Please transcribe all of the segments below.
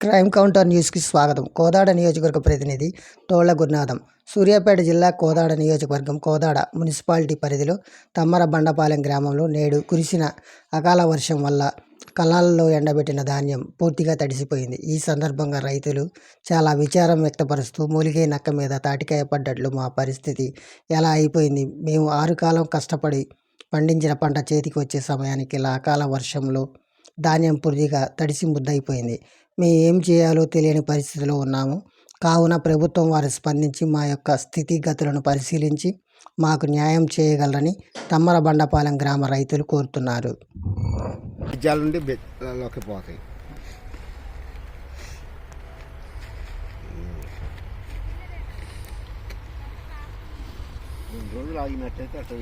Crime counter న్యూస్కి స్వాగతం. కోదాడ నియోజకవర్గ ప్రతినిధి తోళ్ళ గురునాథం. సూర్యాపేట జిల్లా కోదాడ నియోజకవర్గం కోదాడ మున్సిపాలిటీ పరిధిలో తమ్మర బండపాలెం గ్రామంలో నేడు కురిసిన అకాల వర్షం వల్ల కళాలలో ఎండబెట్టిన ధాన్యం పూర్తిగా తడిసిపోయింది. ఈ సందర్భంగా రైతులు చాలా విచారం వ్యక్తపరుస్తూ మూలిగే నక్క మీద తాటికాయ పడ్డట్లు మా పరిస్థితి ఎలా అయిపోయింది? మేము ఆరు కాలం కష్టపడి పండించిన పంట చేతికి వచ్చే సమయానికి ఇలా అకాల వర్షంలో ధాన్యం పూర్తిగా తడిసి ముద్దయిపోయింది. మేము ఏం చేయాలో తెలియని పరిస్థితిలో ఉన్నాము. కావున ప్రభుత్వం వారు స్పందించి మా యొక్క స్థితిగతులను పరిశీలించి మాకు న్యాయం చేయగలరని తమ్మర బండపాలెం గ్రామ రైతులు కోరుతున్నారు. బీజాల నుండి బెత్తలోకి పోతాయి. రెండు రోజులు ఆగినట్టయితే అటు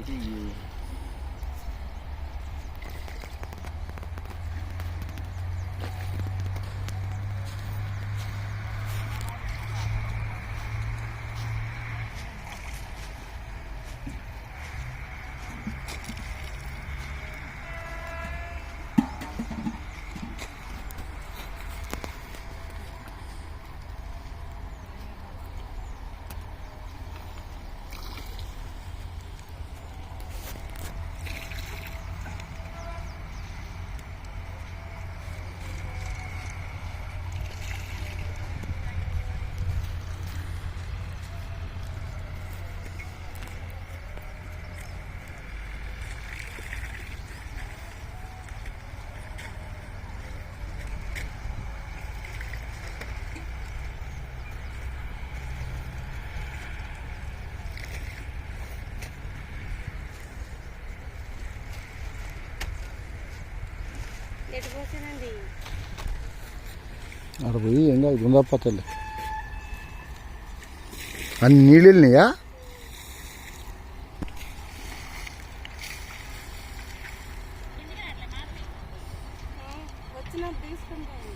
అక్కడ పోయి ఏం కాదు గుండపోతలే అన్ని నీళ్ళు వెళ్ళినాయా? వచ్చినప్పుడు తీసుకుంటాను